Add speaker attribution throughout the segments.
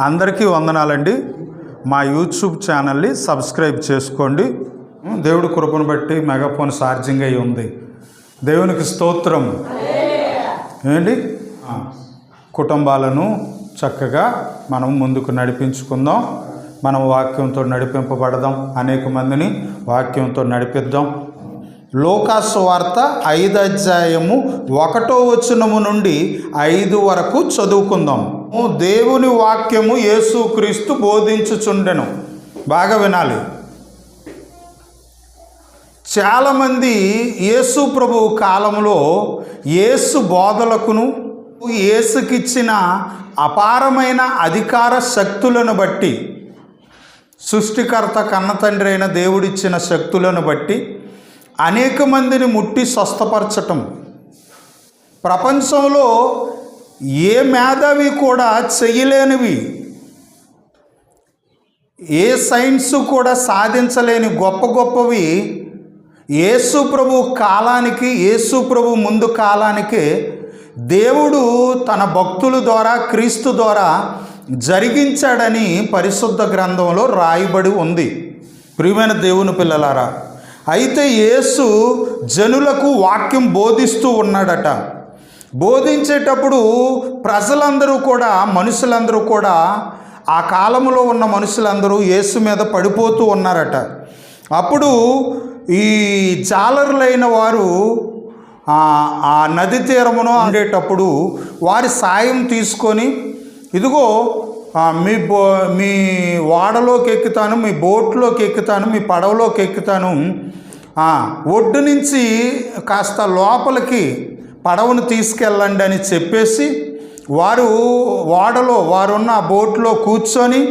Speaker 1: అందరికీ వందనాలండి. మా యూట్యూబ్ ఛానల్ని సబ్స్క్రైబ్ చేసుకోండి. దేవుడి కృపను బట్టి మెగాఫోన్ ఛార్జింగ్ అయి ఉంది. దేవునికి స్తోత్రం. ఏంటి? కుటుంబాలను చక్కగా మనం ముందుకు నడిపించుకుందాం. మనం వాక్యంతో నడిపింపబడదాం. అనేక మందిని వాక్యంతో నడిపిద్దాం. లోకాసు వార్త ఐదు అధ్యాయము ఒకటో వచనము నుండి ఐదు వరకు చదువుకుందాం. దేవుని వాక్యము యేసుక్రీస్తు బోధించుచుండెను. బాగా వినాలి. చాలామంది యేసు ప్రభువు కాలంలో యేసు బోధలకును యేసుకిచ్చిన అపారమైన అధికార శక్తులను బట్టి సృష్టికర్త కన్నతండ్రి అయిన దేవుడిచ్చిన శక్తులను బట్టి అనేక మందిని ముట్టి స్వస్థపరచటం. ప్రపంచంలో ఏ మేధావి కూడా చెయ్యలేనివి. ఏ సైన్స్ కూడా సాధించలేని గొప్ప గొప్పవి. యేసు ప్రభు కాలానికి యేసు ప్రభు ముందు కాలానికి దేవుడు తన భక్తుల ద్వారా క్రీస్తు ద్వారా జరిగించాడని పరిశుద్ధ గ్రంథంలో రాయబడి ఉంది. ప్రియమైన దేవుని పిల్లలారా అయితే యేసు జనులకు వాక్యం బోధిస్తూ ఉన్నాడట. బోధించేటప్పుడు ప్రజలందరూ కూడా మనుషులందరూ కూడా ఆ కాలంలో ఉన్న మనుషులందరూ యేసు మీద పడిపోతూ ఉన్నారట. అప్పుడు ఈ జాలరులైన వారు ఆ నది తీరమును ఉండేటప్పుడు వారి సాయం తీసుకొని ఇదిగో మీ బో మీ వాడలోకి ఎక్కుతాను మీ బోట్లోకి ఎక్కుతాను మీ పడవలోకి ఎక్కుతాను. ఒడ్డు నుంచి కాస్త లోపలికి పడవను తీసుకెళ్ళండి అని చెప్పేసి వారు వాడలో వారున్న బోట్లో కూర్చొని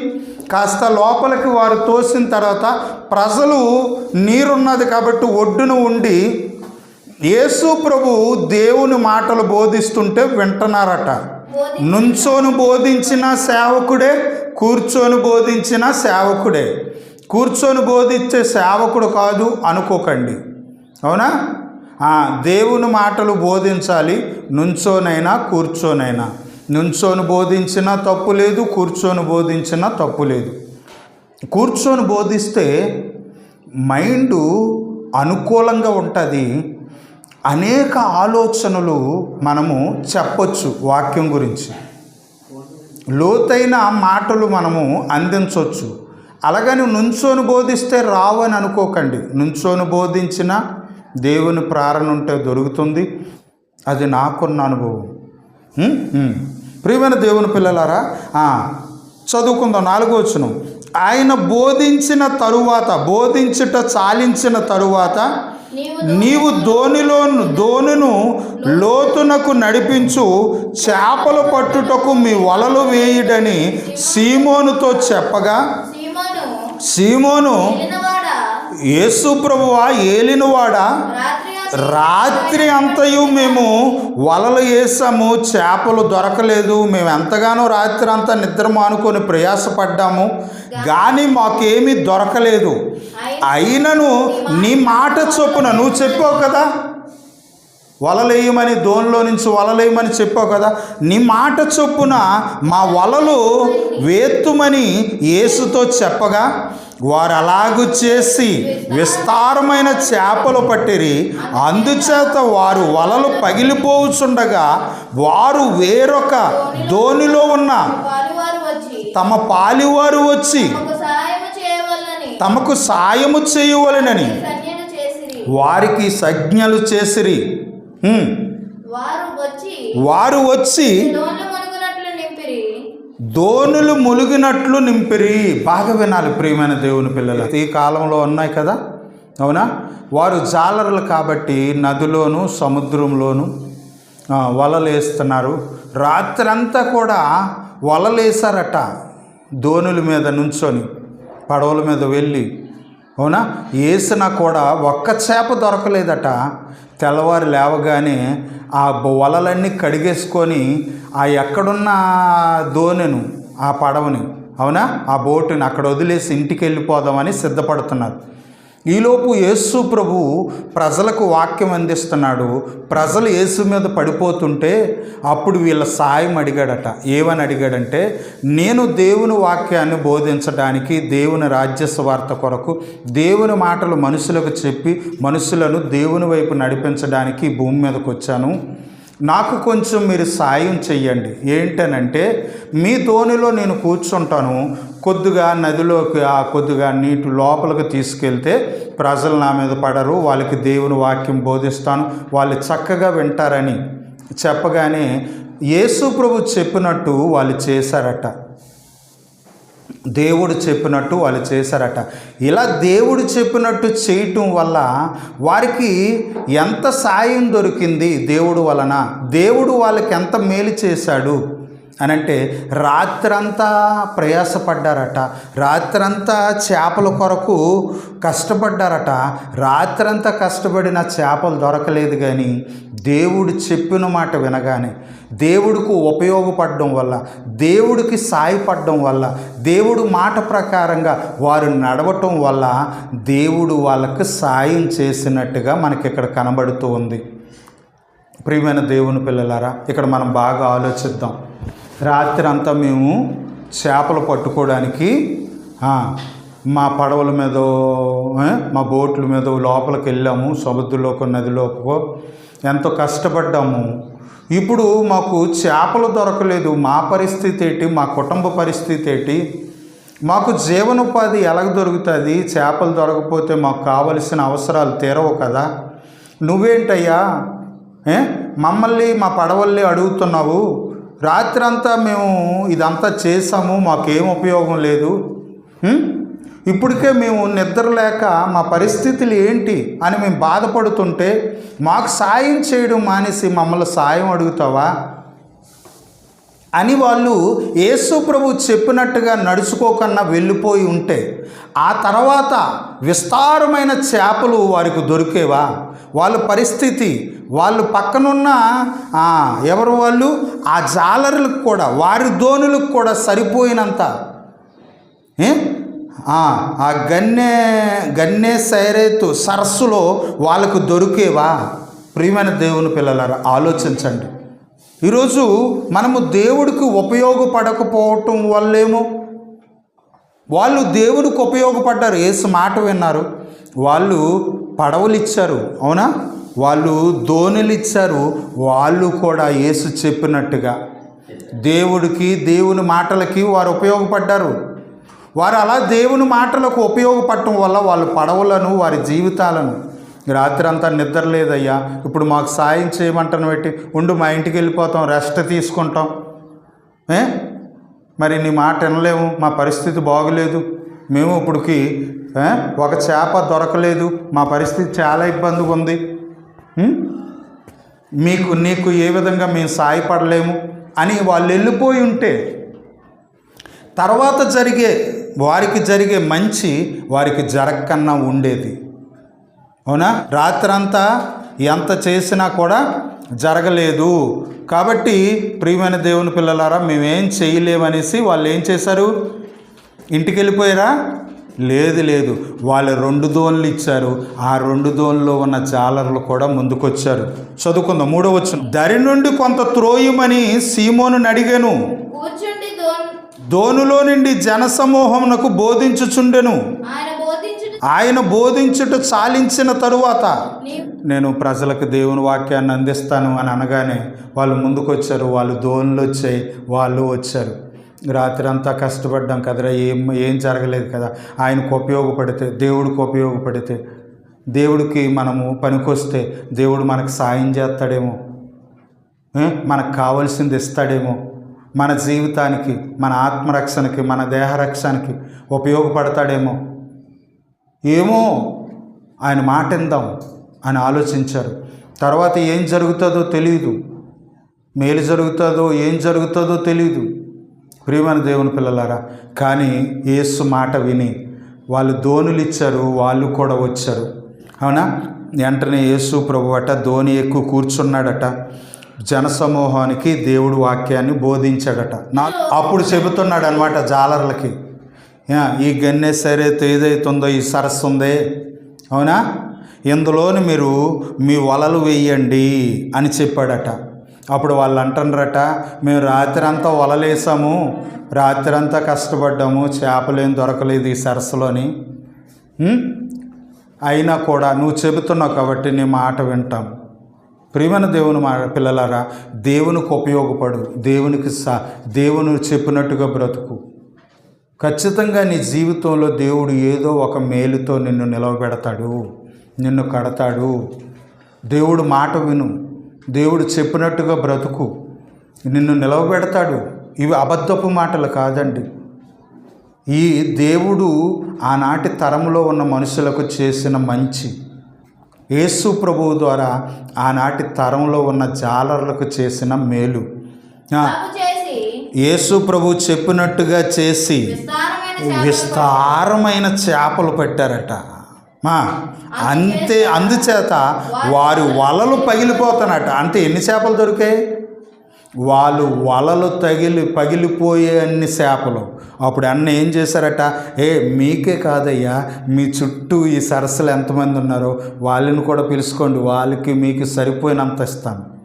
Speaker 1: కాస్త లోపలికి వారు తోసిన తర్వాత ప్రజలు నీరున్నది కాబట్టి ఒడ్డున ఉండి యేసు ప్రభు దేవుని మాటలు బోధిస్తుంటే వింటున్నారట. నుంచోను బోధించిన సేవకుడే కూర్చొని బోధించిన సేవకుడే. కూర్చొని బోధించే సేవకుడు కాదు అనుకోకండి. అవునా? దేవుని మాటలు బోధించాలి. నుంచోనైనా కూర్చోనైనా. నుంచోని బోధించినా తప్పు లేదు కూర్చొని బోధించినా తప్పు లేదు. కూర్చొని బోధిస్తే మైండ్ అనుకూలంగా ఉంటుంది. అనేక ఆలోచనలు మనము చెప్పొచ్చు వాక్యం గురించి. లోతైన మాటలు మనము అందించవచ్చు అలాగని నుంచోని బోధిస్తే రావు అని అనుకోకండి. నుంచోని బోధించిన దేవుని ప్రేరణ ఉంటే దొరుకుతుంది. అది నాకున్న అనుభవం. ప్రియమైన దేవుని పిల్లలారా చదువుకుందాం నాలుగో వచ్చును ఆయన బోధించిన తరువాత బోధించుట చాలించిన తరువాత నీవు ధోనిలో ధోనును లోతునకు నడిపించు చేపలు పట్టుటకు మీ వలలు వేయుడని సీమోనుతో చెప్పగా
Speaker 2: సీమోను
Speaker 1: యేసు ప్రభువా ఏలినవాడా?
Speaker 2: రాత్రి
Speaker 1: అంతయు మేము వలలు వేసాము చేపలు దొరకలేదు. మేము ఎంతగానో రాత్రి అంతా నిద్ర మానుకొని ప్రయాసపడ్డాము కానీ మాకేమీ దొరకలేదు. అయినను నీ మాట చొప్పున నువ్వు చెప్పావు కదా? వలలేయమని దోనిలో నుంచి వలలేయమని చెప్పావు కదా? నీ మాట చొప్పున మా వలలు వేత్తుమని యేసుతో చెప్పగా వారు అలాగు చేసి విస్తారమైన చేపలు పట్టిరి అందుచేత వారు వలలు పగిలిపోవుచుండగా వారు వేరొక దోనిలో ఉన్న తమ పాలివారు వచ్చి తమకు సాయము చేయవలెనని వారికి సజ్ఞలు చేసిరి.
Speaker 2: వారు వచ్చి
Speaker 1: దోణులు ములిగినట్లు నింపిరి. బాగా వినాలి ప్రియమైన దేవుని పిల్లలు. ఈ కాలంలో ఉన్నాయి కదా? అవునా? వారు జాలరులు కాబట్టి నదిలోను సముద్రంలోను వలలేస్తున్నారు వలలు వేస్తున్నారు. రాత్రంతా కూడా వలలు వేశారట. దోణుల మీద నుంచొని పడవల మీద వెళ్ళి అవునా? వేసినా కూడా ఒక్క చేప దొరకలేదట. తెల్లవారు లేవగానే ఆ వలలన్నీ కడిగేసుకొని ఆ ఎక్కడున్న దోణెను ఆ పడవని అవునా? ఆ బోటుని అక్కడ వదిలేసి ఇంటికి వెళ్ళిపోదామని సిద్ధపడుతున్నారు. ఈలోపు యేసు ప్రభు ప్రజలకు వాక్యం అందిస్తున్నాడు. ప్రజలు యేసు మీద పడిపోతుంటే అప్పుడు వీళ్ళ సాయం అడిగాడట. ఏమని అడిగాడంటే నేను దేవుని వాక్యాన్ని బోధించడానికి దేవుని రాజ్య స్వార్థ కొరకు దేవుని మాటలు మనుషులకు చెప్పి మనుషులను దేవుని వైపు నడిపించడానికి భూమి మీదకి వచ్చాను. నాకు కొంచెం మీరు సాయం చెయ్యండి. ఏంటనంటే మీ ధోనిలో నేను కూర్చుంటాను. కొద్దిగా నదిలోకి ఆ కొద్దిగా నీటి లోపలికి తీసుకెళ్తే ప్రజలు నా మీద పడరు. వాళ్ళకి దేవుని వాక్యం బోధిస్తాను. వాళ్ళు చక్కగా వింటారని చెప్పగానే యేసు ప్రభు చెప్పినట్టు వాళ్ళు చేశారట. దేవుడు చెప్పినట్టు వాళ్ళు చేశారట. ఇలా దేవుడు చెప్పినట్టు చేయటం వల్ల వారికి ఎంత సాయం దొరికింది దేవుడు వలన? దేవుడు వాళ్ళకి ఎంత మేలు చేశాడు? అని అంటే రాత్రంతా ప్రయాసపడ్డారట. రాత్రంతా చేపల కొరకు కష్టపడ్డారట. రాత్రంతా కష్టపడిన చేపలు దొరకలేదు కానీ దేవుడు చెప్పిన మాట వినగానే దేవుడికి ఉపయోగపడడం వల్ల దేవుడికి సాయపడడం వల్ల దేవుడు మాట ప్రకారంగా వారు నడవటం వల్ల దేవుడు వాళ్ళకి సాయం చేసినట్టుగా మనకి ఇక్కడ కనబడుతూ ఉంది. ప్రియమైన దేవుని పిల్లలారా ఇక్కడ మనం బాగా ఆలోచిద్దాం. రాత్రి అంతా మేము చేపలు పట్టుకోవడానికి మా పడవల మీద మా బోట్ల మీద లోపలికి వెళ్ళాము సముద్రంలోకి నదిలోకి. ఎంతో కష్టపడ్డాము. ఇప్పుడు మాకు చేపలు దొరకలేదు. మా పరిస్థితి ఏంటి? మా కుటుంబ పరిస్థితి ఏంటి? మాకు జీవనోపాధి ఎలాగ దొరుకుతుంది? చేపలు దొరకపోతే మాకు కావలసిన అవసరాలు తీరవు కదా. నువ్వేంటయ్యా? మమ్మల్ని మా పడవల్ని అడుగుతున్నావు. రాత్రంతా మేము ఇదంతా చేసాము మాకేం ఉపయోగం లేదు. ఇప్పటికే మేము నిద్ర లేక మా పరిస్థితులు ఏంటి అని మేము బాధపడుతుంటే మాకు సాయం చేయడం మానేసి మమ్మల్ని సాయం అడుగుతావా? అని వాళ్ళు యేసు ప్రభు చెప్పినట్టుగా నడుచుకోకన్నా వెళ్ళిపోయి ఉంటే ఆ తర్వాత విస్తారమైన చేపలు వారికి దొరికేవా? వాళ్ళ పరిస్థితి వాళ్ళు పక్కనున్న ఎవరు వాళ్ళు? ఆ జాలరులకు కూడా వారి దోణులకు కూడా సరిపోయినంత ఆ ఆ గన్నె గన్నె సైరేతు సరస్సులో వాళ్ళకు దొరికేవా? ప్రియమైన దేవుని పిల్లలారా ఆలోచించండి. ఈరోజు మనము దేవుడికి ఉపయోగపడకపోవటం వల్లేమో? వాళ్ళు దేవుడికి ఉపయోగపడ్డారు. ఏసు మాట విన్నారు. వాళ్ళు పడవలు ఇచ్చారు అవునా? వాళ్ళు దోణులు ఇచ్చారు వాళ్ళు కూడా యేసు చెప్పినట్టుగా. దేవుడికి దేవుని మాటలకి వారు ఉపయోగపడ్డారు. వారు అలా దేవుని మాటలకు ఉపయోగపడటం వల్ల వాళ్ళ పడవలను వారి జీవితాలను రాత్రంతా నిద్ర లేదయ్యా. ఇప్పుడు మాకు సాయం చేయమంటాను పెట్టి ఉండు మా ఇంటికి వెళ్ళిపోతాం రెస్ట్ తీసుకుంటాం. ఏ? మరి నీ మాట వినలేము మా పరిస్థితి బాగలేదు. మేము ఇప్పటికి ఒక చేప దొరకలేదు. మా పరిస్థితి చాలా ఇబ్బందిగా ఉంది. మీకు నీకు ఏ విధంగా మేము సాయపడలేము అని వాళ్ళు వెళ్ళిపోయి ఉంటే తర్వాత జరిగే వారికి జరిగే మంచి వారికి జరగకన్నా ఉండేది. అవునా? రాత్రంతా ఎంత చేసినా కూడా జరగలేదు. కాబట్టి ప్రియమైన దేవుని పిల్లలారా మేమేం చేయలేమనేసి వాళ్ళు ఏం చేశారు? ఇంటికి వెళ్ళిపోయారా లేదు లేదు. వాళ్ళు రెండు దోన్లు ఇచ్చారు. ఆ రెండు దోన్లో ఉన్న జాలర్లు కూడా ముందుకొచ్చారు. చదువుకుందాం మూడో వచ్చిన దరి నుండి కొంత త్రోయమని సీమోను అడిగాను. దోనులో నుండి జనసమూహమునకు బోధించుచుండెను.
Speaker 2: ఆయన బోధించుట
Speaker 1: చాలించిన తరువాత నేను ప్రజలకు దేవుని వాక్యాన్ని అందిస్తాను అని అనగానే వాళ్ళు ముందుకు వచ్చారు వాళ్ళు దోన్లు వచ్చాయి వాళ్ళు వచ్చారు. రాత్రి అంతా కష్టపడ్డాం కదరా ఏం ఏం జరగలేదు కదా. ఆయనకు ఉపయోగపడితే దేవుడికి ఉపయోగపడితే దేవుడికి మనము పనికొస్తే దేవుడు మనకు సాయం చేస్తాడేమో? మనకు కావలసింది ఇస్తాడేమో? మన జీవితానికి మన ఆత్మరక్షణకి మన దేహరక్షణకి ఉపయోగపడతాడేమో? ఏమో ఆయన మాట విందాం అని ఆలోచించారు. తర్వాత ఏం జరుగుతుందో తెలియదు మేలు జరుగుతుందో ఏం జరుగుతుందో తెలియదు ప్రియమైన దేవుని పిల్లలారా కానీ యేసు మాట విని వాళ్ళు దోణులు ఇచ్చారు వాళ్ళు కూడా వచ్చారు. అవునా? వెంటనే యేసు ప్రభు అట ధోని ఎక్కువ కూర్చున్నాడట. జనసమూహానికి దేవుడు వాక్యాన్ని బోధించాడట. నా అప్పుడు చెబుతున్నాడు అనమాట జాలర్లకి. ఈ గన్నె సరైతే ఏదైతుందో ఈ సరస్సు ఉంది. అవునా? ఇందులోని మీరు మీ వలలు వేయండి అని చెప్పాడట. అప్పుడు వాళ్ళు అంటున్నారట మేము రాత్రి అంతా వలలేసాము రాత్రి అంతా కష్టపడ్డాము చేపలేం దొరకలేదు ఈ సరస్సులోని. అయినా కూడా నువ్వు చెబుతున్నావు కాబట్టి నీ మాట వింటాం. ప్రియమైన దేవుని మా పిల్లలారా దేవునికి ఉపయోగపడు దేవునికి సా దేవుని చెప్పినట్టుగా బ్రతుకు. ఖచ్చితంగా నీ జీవితంలో దేవుడు ఏదో ఒక మేలుతో నిన్ను నిలవబెడతాడు నిన్ను కడతాడు. దేవుడు మాట విను. దేవుడు చెప్పినట్టుగా బ్రతుకు. నిన్ను నిలవబెడతాడు. ఇవి అబద్ధపు మాటలు కాదండి. ఈ దేవుడు ఆనాటి తరంలో ఉన్న మనుషులకు చేసిన మంచి. యేసు ప్రభువు ద్వారా ఆనాటి తరంలో ఉన్న జాలర్లకు చేసిన మేలు. యేసు ప్రభు చెప్పినట్టుగా చేసి
Speaker 2: విస్తారమైన చేపలు
Speaker 1: పెట్టారట. మా అంతే అందుచేత వారి వలలు పగిలిపోతానట అంటే ఎన్ని చేపలు దొరికాయి? వాళ్ళు వలలు తగిలి పగిలిపోయే అన్ని చేపలు. అప్పుడు అన్న ఏం చేశారట? ఏ మీకే కాదయ్యా మీ చుట్టూ ఈ సరస్సులు ఎంతమంది ఉన్నారో వాళ్ళని కూడా పిలుచుకోండి. వాళ్ళకి మీకు సరిపోయినంత ఇస్తాను.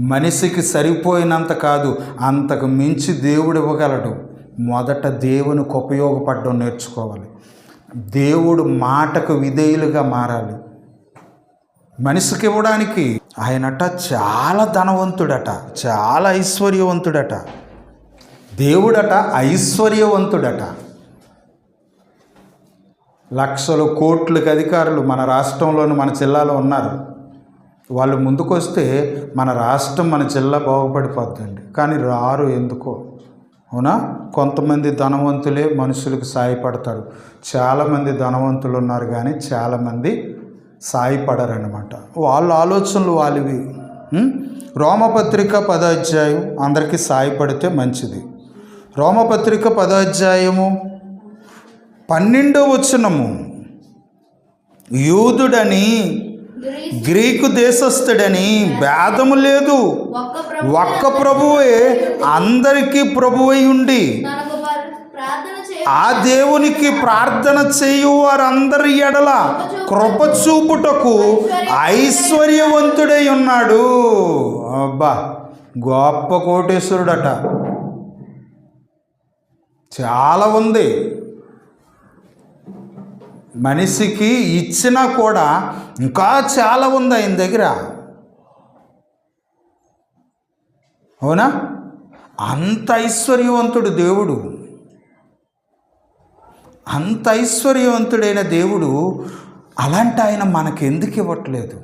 Speaker 1: మనిషికి సరిపోయినంత కాదు అంతకు మించి దేవుడు ఇవ్వగలడు. మొదట దేవునికి ఉపయోగపడడం నేర్చుకోవాలి. దేవుడు మాటకు విధేయులుగా మారాలి. మనిషికి ఇవ్వడానికి ఆయనట చాలా ధనవంతుడట చాలా ఐశ్వర్యవంతుడట. దేవుడట ఐశ్వర్యవంతుడట. లక్షలు కోట్లకు అధికారులు మన రాష్ట్రంలోని మన జిల్లాలో ఉన్నారు. వాళ్ళు ముందుకు వస్తే మన రాష్ట్రం మన జిల్లా బాగుపడిపోద్దండి. కానీ రారు ఎందుకో? అవునా? కొంతమంది ధనవంతులే మనుషులకు సాయపడతారు. చాలామంది ధనవంతులు ఉన్నారు కానీ చాలామంది సాయపడరనమాట వాళ్ళ ఆలోచనలు వాళ్ళవి. రోమపత్రిక పదాధ్యాయం అందరికీ సాయపడితే మంచిది. రోమపత్రిక పదాధ్యాయము పన్నెండో వచనము. యూదుడని గ్రీకు దేశస్థుడని భేదము లేదు.
Speaker 2: ఒక్క
Speaker 1: ప్రభువే అందరికీ ప్రభువై ఉండి ఆ దేవునికి ప్రార్థన చేయు వారందరి ఎడల కృప చూపుటకు ఐశ్వర్యవంతుడై ఉన్నాడు. అబ్బా గొప్ప కోటేశ్వరుడట. చాలా ఉంది. మనిషికి ఇచ్చినా కూడా ఇంకా చాలా ఉంది ఆయన దగ్గర. అవునా? అంత ఐశ్వర్యవంతుడు దేవుడు. అంత ఐశ్వర్యవంతుడైన దేవుడు అలాంటి ఆయన మనకెందుకు ఇవ్వట్లేదు?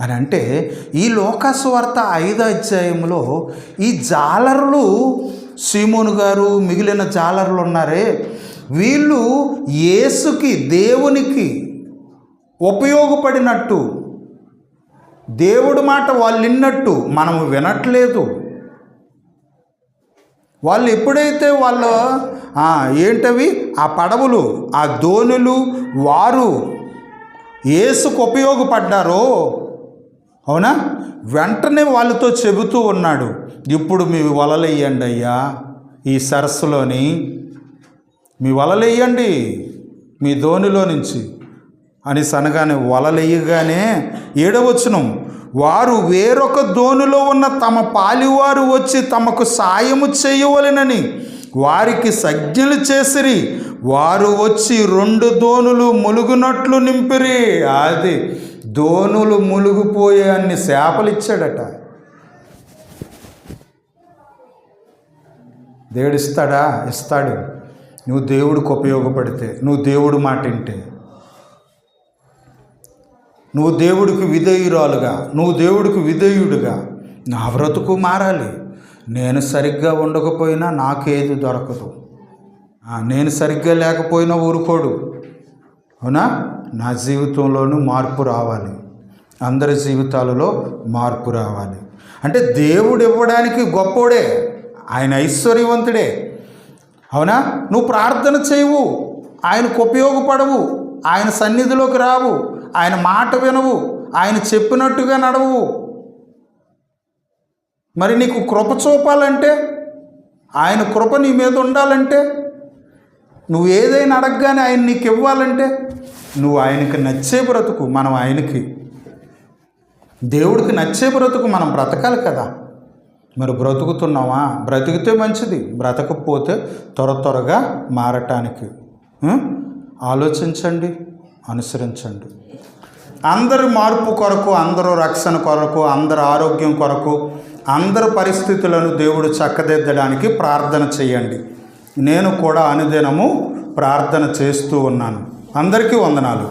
Speaker 1: అని అంటే ఈ లోకస్వార్త ఐదో అధ్యాయంలో ఈ జాలర్లు సీమోను గారు మిగిలిన జాలర్లు ఉన్నారే వీళ్ళు యేసుకి దేవునికి ఉపయోగపడినట్టు దేవుడి మాట వాళ్ళు విన్నట్టు మనము వినట్లేదు. వాళ్ళు ఎప్పుడైతే వాళ్ళు ఏంటవి? ఆ పడవలు ఆ దోణులు వారు ఏసుకు ఉపయోగపడ్డారో అవునా? వెంటనే వాళ్ళతో చెబుతూ ఉన్నాడు ఇప్పుడు మీ వలలేయండి అయ్యా ఈ సరస్సులోని మీ వలలేయండి మీ ధోనిలో నుంచి. అని అనగానే వలలేయగానే ఏడవచ్చును. వారు వేరొక ధోనిలో ఉన్న తమ పాలివారు వచ్చి తమకు సాయము చేయవలెనని. వారికి సజ్ఞలు చేసిరి. వారు వచ్చి రెండు దోణులు ములుగునట్లు నింపిరి. అది దోణులు ములుగుపోయే అన్ని చేపలు ఇచ్చాడట దేవుడు ఇస్తాడా? ఇస్తాడు. నువ్వు దేవుడికి ఉపయోగపడితే నువ్వు దేవుడు మాట వింటే. నువ్వు దేవుడికి విధేయురాలుగా నువ్వు దేవుడికి విధేయుడుగా నా బ్రతుకు మారాలి. నేను సరిగ్గా ఉండకపోయినా నాకేది దొరకదు. నేను సరిగ్గా లేకపోయినా ఊరుకోడు. అవునా? నా జీవితంలోనూ మార్పు రావాలి. అందరి జీవితాలలో మార్పు రావాలి. అంటే దేవుడు ఇవ్వడానికి గొప్పోడే. ఆయన ఐశ్వర్యవంతుడే. అవునా? నువ్వు ప్రార్థన చేయవు. ఆయనకు ఉపయోగపడవు. ఆయన సన్నిధిలోకి రావు. ఆయన మాట వినవు. ఆయన చెప్పినట్టుగా నడవు. మరి నీకు కృప చూపాలంటే? ఆయన కృప నీ మీద ఉండాలంటే? నువ్వు ఏదైనా అడగగానే ఆయన నీకు ఇవ్వాలంటే? నువ్వు ఆయనకి నచ్చే బ్రతుకు మనం ఆయనకి. దేవుడికి నచ్చే బ్రతుకు మనం బ్రతకాలి కదా. మరి బ్రతుకుతున్నావా? బ్రతికితే మంచిది. బ్రతకపోతే త్వర త్వరగా మారటానికి. ఆలోచించండి అనుసరించండి. అందరి మార్పు కొరకు అందరూ రక్షణ కొరకు అందరి ఆరోగ్యం కొరకు అందరి పరిస్థితులను దేవుడు చక్కదిద్దడానికి ప్రార్థన చేయండి. నేను కూడా అనుదినము ప్రార్థన చేస్తూ ఉన్నాను. అందరికీ వందనాలు.